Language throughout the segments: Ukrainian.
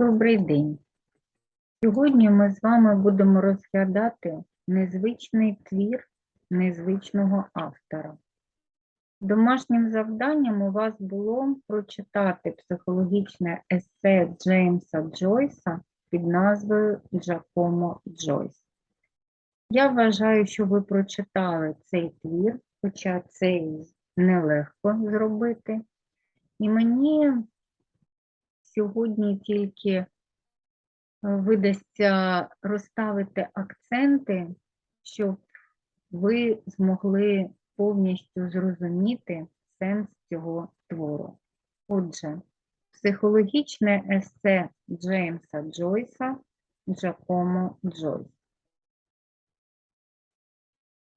Добрий день. Сьогодні ми з вами будемо розглядати незвичний твір незвичного автора. Домашнім завданням у вас було прочитати психологічне есе Джеймса Джойса під назвою Джакомо Джойс. Я вважаю, що ви прочитали цей твір, хоча це нелегко зробити. І мені сьогодні тільки е, видасться розставити акценти, щоб ви змогли повністю зрозуміти сенс цього твору. Отже, психологічне есе Джеймса Джойса Джакомо Джойс.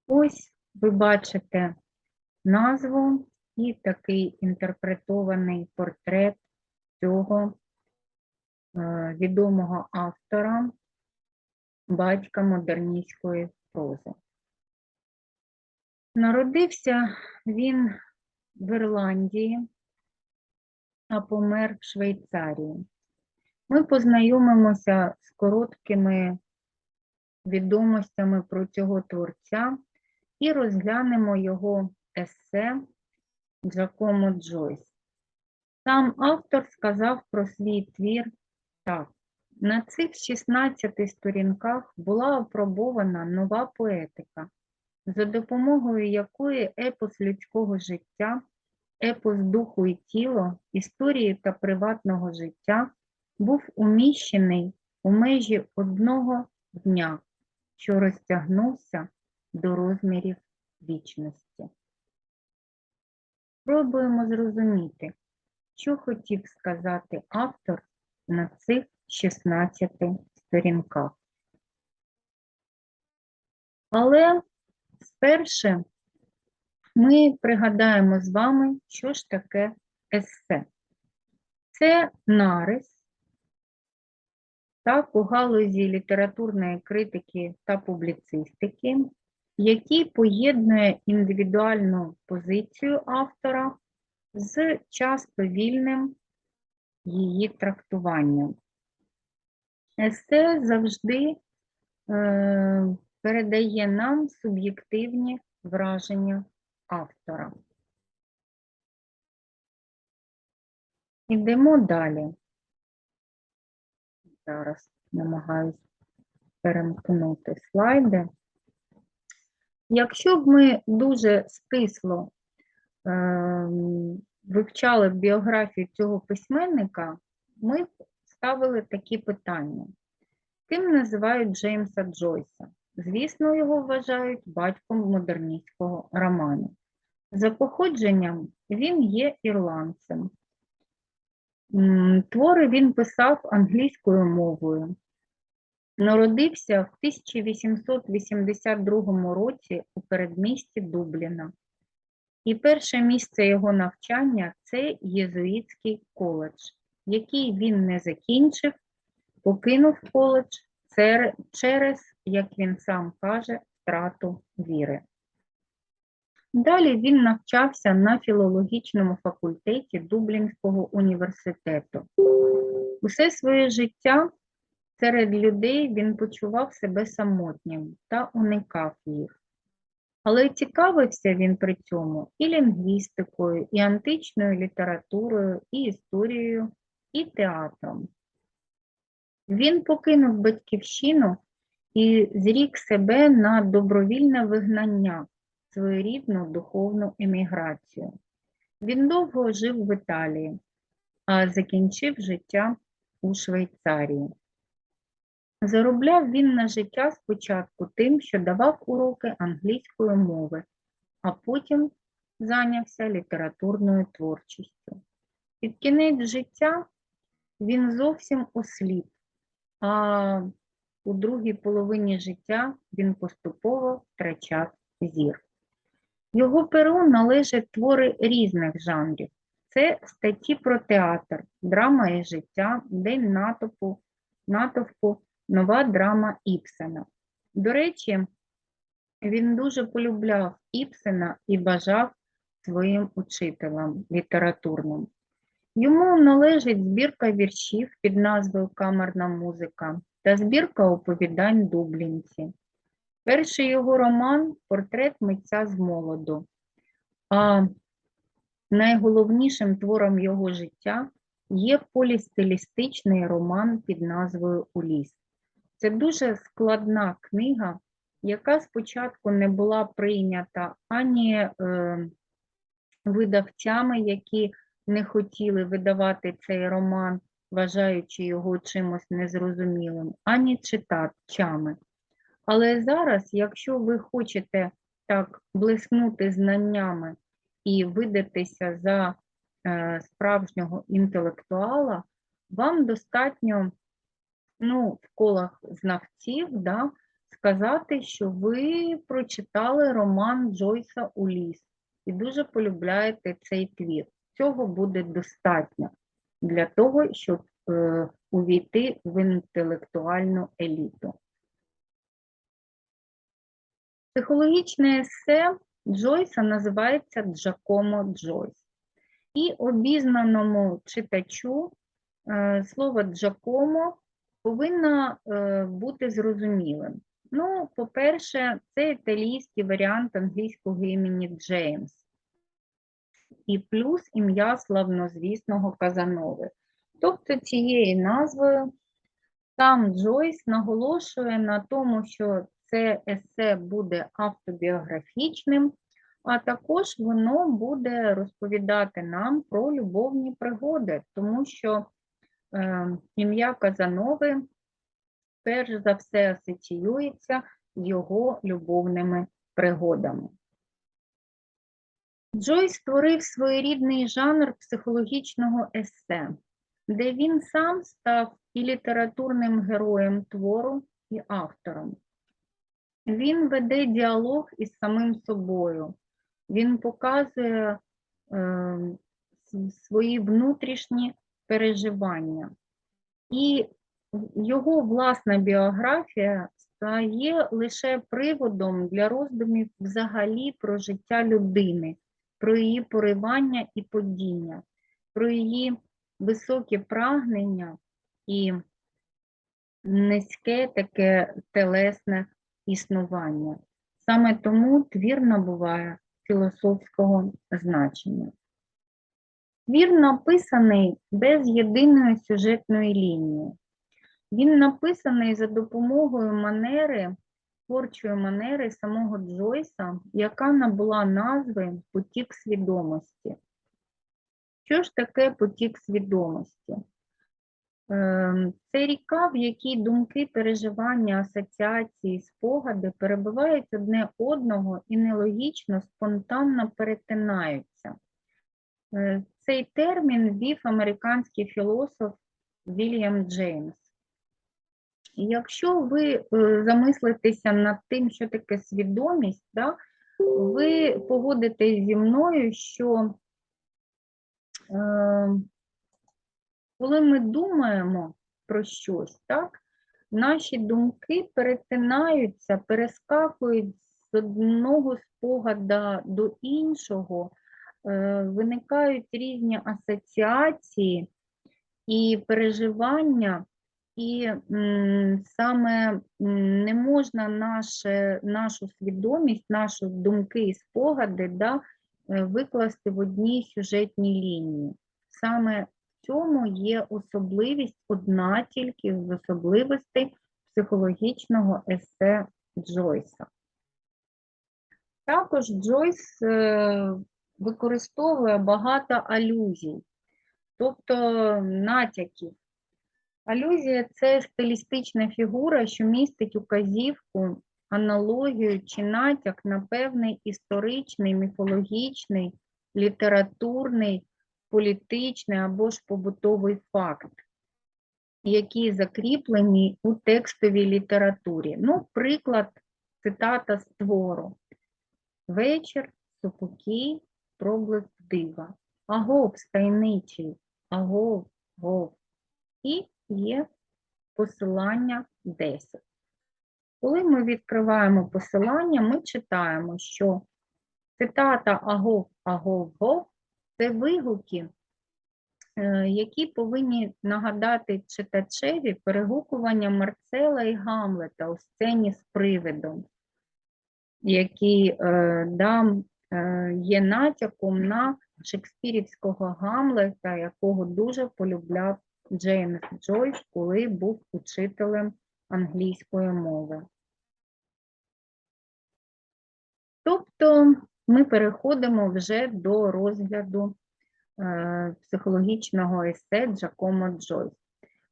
Ось ви бачите назву і такий інтерпретований портрет цього е, відомого автора, батька модерністської прози. Народився він в Ірландії, а помер в Швейцарії. Ми познайомимося з короткими відомостями про цього творця і розглянемо його есе Джакомо Джойс. Сам автор сказав про свій твір так. На цих 16 сторінках була опробована нова поетика, за допомогою якої епос людського життя, епос духу і тіла, історії та приватного життя був уміщений у межі одного дня, що розтягнувся до розмірів вічності. Спробуємо зрозуміти, що хотів сказати автор на цих 16 сторінках. Але спершу ми пригадаємо з вами, що ж таке есе. Це нарис, так, у галузі літературної критики та публіцистики, який поєднує індивідуальну позицію автора з часто вільним її трактуванням. Есе завжди е, передає нам суб'єктивні враження автора. Йдемо далі. Зараз намагаюсь перемкнути слайди. Якщо б ми дуже стисло вивчали біографію цього письменника, ми ставили такі питання. Ким називають Джеймса Джойса? Звісно, його вважають батьком модерністського роману. За походженням він є ірландцем. Твори він писав англійською мовою. Народився в 1882 році у передмісті Дубліна. І перше місце його навчання це Єзуїтський коледж, який він не закінчив, покинув коледж через, як він сам каже, втрату віри. Далі він навчався на філологічному факультеті Дублінського університету. Усе своє життя серед людей він почував себе самотнім та уникав їх. Але цікавився він при цьому і лінгвістикою, і античною літературою, і історією, і театром. Він покинув батьківщину і зрік себе на добровільне вигнання, своєрідну духовну еміграцію. Він довго жив в Італії, а закінчив життя у Швейцарії. Заробляв він на життя спочатку тим, що давав уроки англійської мови, а потім зайнявся літературною творчістю. Під кінець життя він зовсім осліп, а у другій половині життя він поступово втрачав зір. Його перу належать твори різних жанрів. Це статті про театр, драма і життя, День натовпу, натовпу, нова драма Іпсена. До речі, він дуже полюбляв Іпсена і бажав своїм учителем літературним. Йому належить збірка віршів під назвою Камерна музика та збірка оповідань Дублінці. Перший його роман Портрет митця з молоду. А найголовнішим твором його життя є полістилістичний роман під назвою Уліс. Це дуже складна книга, яка спочатку не була прийнята ані е, видавцями, які не хотіли видавати цей роман, вважаючи його чимось незрозумілим, ані читачами. Але зараз, якщо ви хочете так блиснути знаннями і видатися за е, справжнього інтелектуала, вам достатньо ну, в колах знавців да, сказати, що ви прочитали роман Джойса Уліс і дуже полюбляєте цей твір. Цього буде достатньо для того, щоб е, увійти в інтелектуальну еліту. Психологічне есе Джойса називається Джакомо Джойс. І обізнаному читачу е, слово Джакомо повинно е, бути зрозумілим. Ну, по-перше, це італійський варіант англійського імені Джеймс. І плюс ім'я славнозвісного Казанови. Тобто цією назвою сам Джойс наголошує на тому, що це есе буде автобіографічним, а також воно буде розповідати нам про любовні пригоди, тому що ім'я Казанови перш за все асоціюється його любовними пригодами. Джойс створив своєрідний жанр психологічного есе, де він сам став і літературним героєм твору, і автором. Він веде діалог із самим собою, він показує е, свої внутрішні переживання. І його власна біографія стає лише приводом для роздумів взагалі про життя людини, про її поривання і падіння, про її високі прагнення і низьке таке телесне існування. Саме тому твір набуває філософського значення. Твір написаний без єдиної сюжетної лінії. Він написаний за допомогою манери, творчої манери самого Джойса, яка набула назви потік свідомості. Що ж таке потік свідомості? Ем, це ріка, в якій думки, переживання, асоціації, спогади перебувають одне одного і нелогічно, спонтанно перетинаються. Цей термін ввів американський філософ Вільям Джеймс. Якщо ви е, замислитеся над тим, що таке свідомість, да, ви погодитесь зі мною, що е, коли ми думаємо про щось, так, наші думки перетинаються, перескакують з одного спогада до іншого, виникають різні асоціації і переживання. І саме не можна наше, нашу свідомість, наші думки і спогади да, е, викласти в одній сюжетній лінії. Саме в цьому є особливість, одна тільки з особливостей психологічного есе Джойса. Також Джойс е, використовує багато алюзій, тобто натяків. Алюзія це стилістична фігура, що містить указівку, аналогію чи натяк на певний історичний, міфологічний, літературний, політичний або ж побутовий факт, які закріплені у текстовій літературі. Ну, приклад, цитата з твору. Вечір, супокій, проблиск дива. Агов, стайничий, агов, гов. І є посилання 10. Коли ми відкриваємо посилання, ми читаємо, що цитата агов, агов, гов це вигуки е, які повинні нагадати читачеві перегукування Марцела і Гамлета у сцені з привидом, який е, да, е, є натяком на шекспірівського Гамлета, якого дуже полюбляв Джеймс Джойс, коли був учителем англійської мови. Тобто ми переходимо вже до розгляду е, психологічного есе Джакомо Джойс.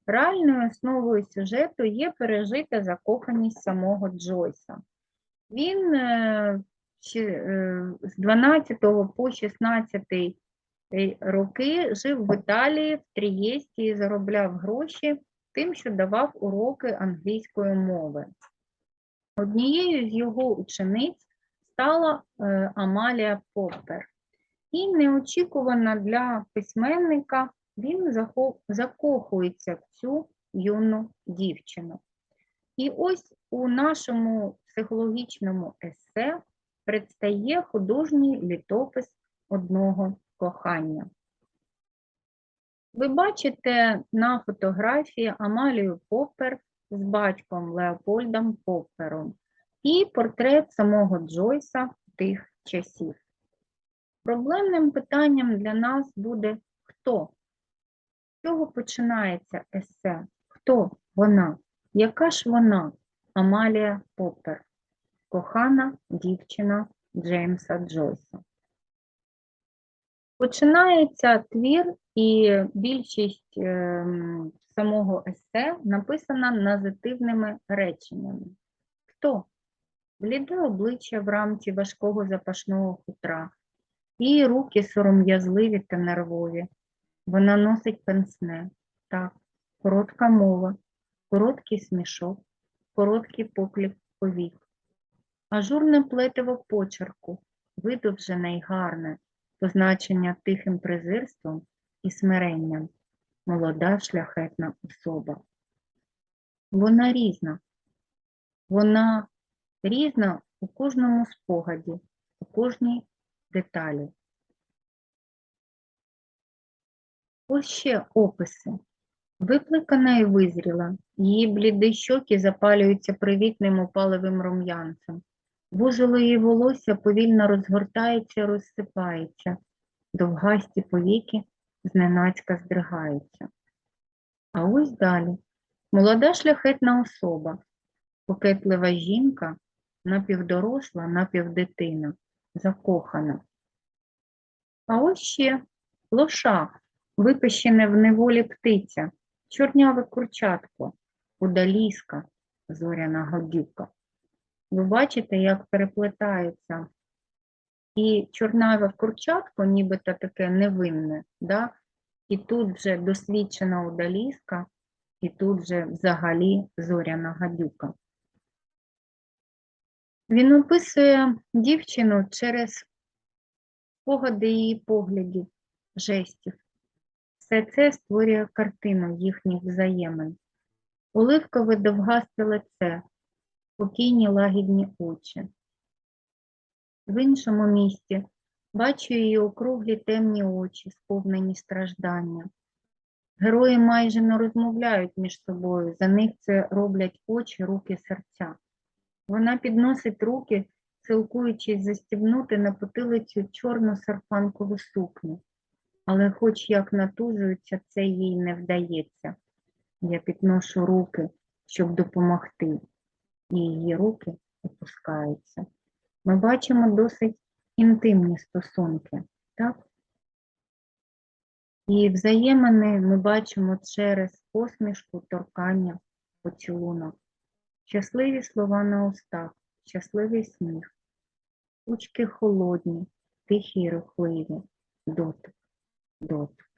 Реальною основою сюжету є пережита закоханість самого Джойса. Він е, е, з 12 по 16 роки жив в Італії, в Трієсті і заробляв гроші тим, що давав уроки англійської мови. Однією з його учениць стала е, Амалія Поппер. І неочікувано для письменника він закохується в цю юну дівчину. І ось у нашому психологічному есе предстає художній літопис одного кохання. Ви бачите на фотографії Амалію Поппер з батьком Леопольдом Поппером і портрет самого Джойса тих часів. Проблемним питанням для нас буде хто? З чого починається есе? Хто вона? Яка ж вона, Амалія Поппер, кохана дівчина Джеймса Джойса? Починається твір, і більшість ем, самого есе написана назитивними реченнями. Хто? Бліде обличчя в рамці важкого запашного хутра, її руки сором'язливі та нервові. Вона носить пенсне, так, коротка мова, короткий смішок, короткий поклік повік. Ажурне плетиво почерку, видовжене й гарне, позначення тихим презирством і смиренням, молода шляхетна особа. Вона різна, вона різна у кожному спогаді, у кожній деталі. Ось ще описи. Випликана і визріла, її бліді щоки запалюються привітним опаливим рум'янцем. Вузоло її волосся повільно розгортається, розсипається, довгасті повіки зненацька здригаються. А ось далі молода шляхетна особа, кокетлива жінка, напівдоросла, напівдитина, закохана. А ось ще лоша, випещене в неволі птиця, чорняве курчатко, удаліска, зоряна годюка. Ви бачите, як переплетаються і чорнаве курчатко, нібито таке невинне, да? і тут вже досвідчена удаліска, і тут же взагалі зоряна гадюка. Він описує дівчину через спогади її поглядів, жестів. Все це створює картину їхніх взаємин. Оливкове довгасте лице, спокійні лагідні очі. В іншому місці бачу її округлі темні очі, сповнені страждання. Герої майже не розмовляють між собою, за них це роблять очі, руки, серця. Вона підносить руки, силкуючись застібнути на потилицю чорну сарфанкову сукню, але хоч як натужується, це їй не вдається. Я підношу руки, щоб допомогти, і її руки опускаються. Ми бачимо досить інтимні стосунки, так? І взаємини ми бачимо через посмішку, торкання, поцілунок. Щасливі слова на устах, щасливий сміх, ручки холодні, тихі й рухливі, дотик, дотик.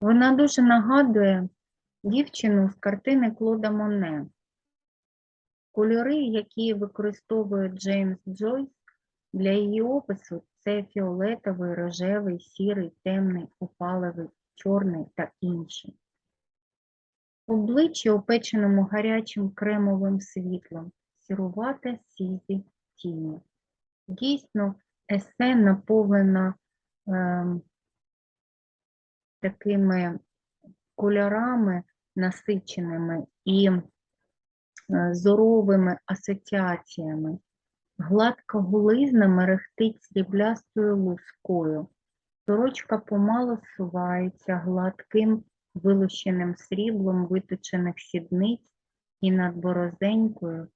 Вона дуже нагадує дівчину з картини Клода Моне. Кольори, які використовує Джеймс Джойс для її опису, це фіолетовий, рожевий, сірий, темний, опалевий, чорний та інші. Обличчя опеченому гарячим кремовим світлом, сірувате сізі тіні. Дійсно, есе наповнена ем, такими кольорами насиченими і е, зоровими асоціаціями. Гладка голизна мерехтить сріблястою лускою. Сорочка помало сувається гладким вилущеним сріблом виточених сідниць і над борозенькою,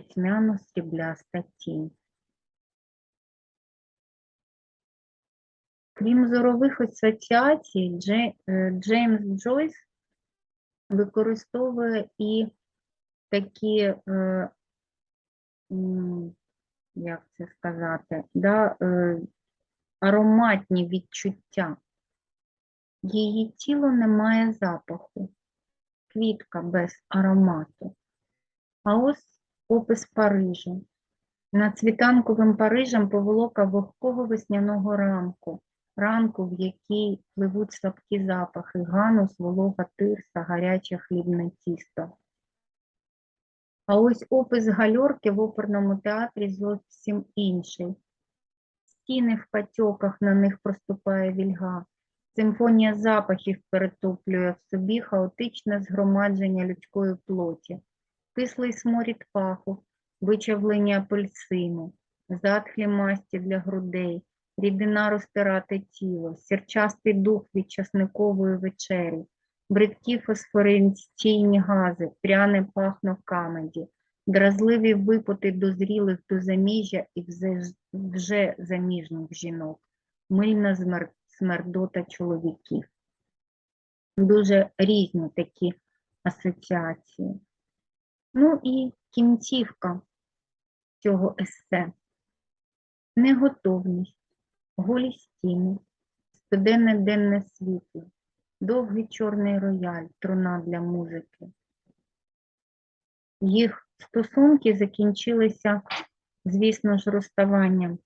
тьмяно срібляста тінь. Крім зорових асоціацій, е, Джеймс Джойс використовує і такі, е, як це сказати, да, е, ароматні відчуття. Її тіло не має запаху, квітка без аромату. А ось опис Парижа. Над світанковим Парижем поволока вогкого весняного ранку, ранку, в якій пливуть слабкі запахи, ганус, волога тирса, гаряче хлібне тісто. А ось опис гальорки в оперному театрі зовсім інший. Стіни в патьоках, на них проступає вільга. Симфонія запахів перетоплює в собі хаотичне згромадження людської плоті, кислий сморід паху, вичавлені апельсину, затхлі масті для грудей, рідина розтирати тіло, сірчастий дух від часникової вечері, бридкі фосфоренційні гази, пряне пахно камеді, дразливі випоти дозрілих до заміжжя і вже- заміжніх жінок, мильна смердота чоловіків. Дуже різні такі асоціації. Ну і кінцівка цього есе. Неготовність, голі стіни, студенне денне світло, довгий чорний рояль, труна для музики. Їх стосунки закінчилися, звісно ж, розставанням.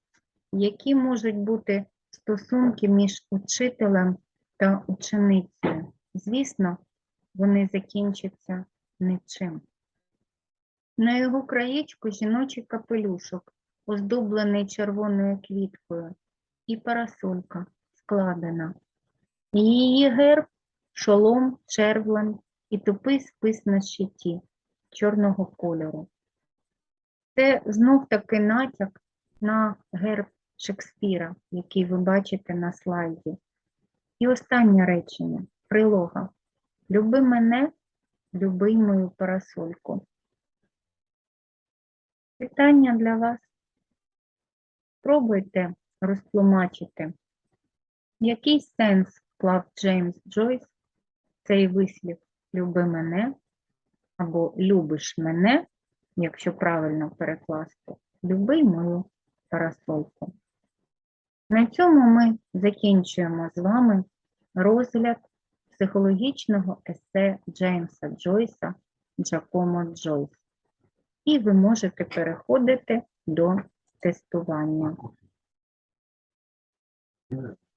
Які можуть бути стосунки між учителем та ученицею? Звісно, вони закінчаться нічим. На його краєчку жіночий капелюшок, оздоблений червоною квіткою, і парасолька складена. Її герб, шолом, червлен і тупий спис на щиті чорного кольору. Це знов-таки натяк на герб Шекспіра, який ви бачите на слайді. І останнє речення, прилога. Люби мене, люби мою парасольку. Питання для вас. Спробуйте розтлумачити, який сенс вклав Джеймс Джойс цей вислів люби мене або любиш мене, якщо правильно перекласти, люби мою парасольку. На цьому ми закінчуємо з вами розгляд психологічного есе Джеймса Джойса Джакомо Джойс. І ви можете переходити до тестування. Yeah.